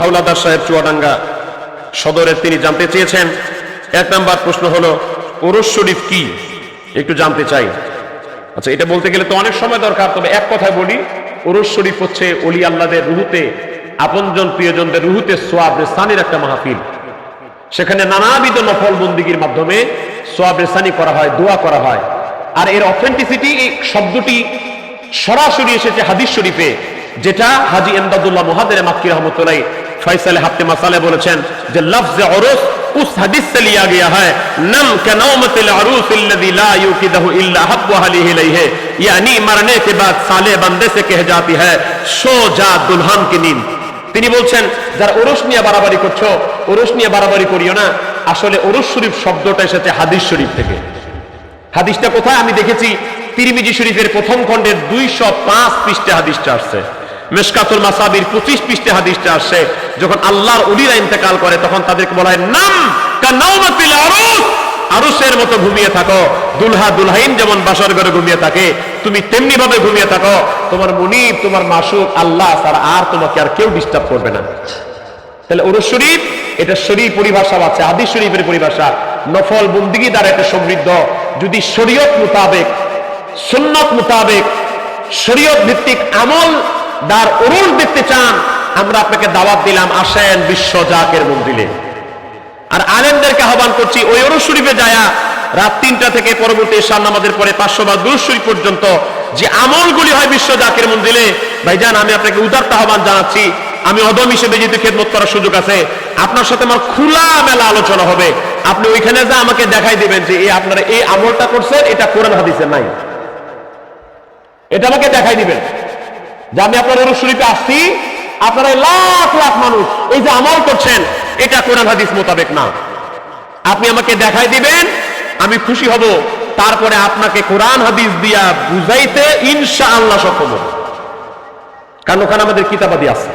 হাওলাদার সাহেব চুয়াডাঙ্গা সদরের তিনি জানতে চেয়েছেন। এক নাম্বার প্রশ্ন হলো, ওরস শরীফ কি? একটু জানতে চাই। আচ্ছা এটা বলতে গেলে তো অনেক সময় দরকার, তবে এক কথায় বলি, ওরস শরীফ হচ্ছে অলি আল্লাদের রুহুতে, আপনজন প্রিয়জনদের রুহুতে সোয়াব রেসানির একটা মাহফিল। সেখানে নানাবিধ নফল বন্দিগির মাধ্যমে সোয়াব রেসানি করা হয়, দোয়া করা হয়। আর এর অথেন্টিসিটি এই শব্দটি সরাসরি এসেছে হাদিস শরীফে, যেটা হাজি এমদাদুল্লাহ মুহাদের মাক্কি রহমতুল্লাহ ফয়সালে হাফতে মাসালে বলেছেন যে লফজে অরস उस हदीस से लिया गया है नम कनौमत यानी मरने কে বাদ সালে बंदे সে कह জাতি है सो जा দুলহান কি নিন তিনি বলছেন, যারা ওরস নিয়ে বাড়াবাড়ি করছ, ওরস নিয়ে বাড়াবাড়ি করিও না। আসলে ওরস শরীফ শব্দটা এসেছে হাদিস শরীফ থেকে। হাদিসটা কোথায়? আমি দেখেছি তিরমিজি শরীফের প্রথম খণ্ডের 205 পাঁচ পৃষ্ঠে হাদিসটা আসছে। মেশকাতুল মাসাবির পঁচিশ পৃষ্ঠে হাদিসটা আসছে যখন আল্লাহর উলিরা ইন্তেকাল করে, তখন তাদেরকে বলা হয়, নাম মতো ঘুমিয়ে থাকো। দুলহা দুলহাইন যেমন বাসর ঘরে ঘুমিয়ে থাকে, তুমি তেমনি ভাবে ঘুমিয়ে থাকো। তোমার তোমার মাসুক, আল্লাহ আর তোমাকে আর কেউ ডিস্টার্ব করবে না। তাহলে শরীফ, এটা শরীর পরিভাষা আছে, হাদিস শরীফের পরিভাষা। নফল বন্দিগি দ্বারা এটা সমৃদ্ধ। যদি শরীয়ত মোতাবেক, সুন্নত মোতাবেক, শরীয়ত ভিত্তিক আমল দার অরুণ দেখতে চান, আমরা আপনাকে দাওয়াত দিলাম, আসেন বিশ্ব জাকের মন্দিরে। আর আলেমদেরকে আহ্বান করছি, ওই অরুষ শরীফে যায়া রাত তিনটা থেকে পরবর্তী ঈশান নামাজের পরে পাঁচশো বা শরীফ পর্যন্ত যে আমলগুলি হয় বিশ্ব জাকের মন্দিরে, ভাইজান, আমি আপনাকে উদারতা আহ্বান জানাচ্ছি, আমি অদম হিসেবে যেহেতু খেদমত করার সুযোগ আছে, আপনার সাথে আমার খোলা মেলা আলোচনা হবে। আপনি ওইখানে যা আমাকে দেখাই দিবেন যে এই আপনারা এই আমলটা করছেন, এটা কোরআন হাদিসে নাই। এটা আমাকে দেখাই দিবেন। যে আমি আপনার অনুসরীতে আসছি আপনারা লাখ লাখ মানুষ এই যে আমল করছেন, এটা কোরআন হাদিস মোতাবেক না। আপনি আমাকে দেখাই দিবেন, আমি খুশি হব। তারপরে আপনাকে কোরআন হাদিস দিয়া বুঝাইতে ইনশা আল্লাহ সক্ষম কারণ ওখানে আমাদের কিতাবাদি আছে।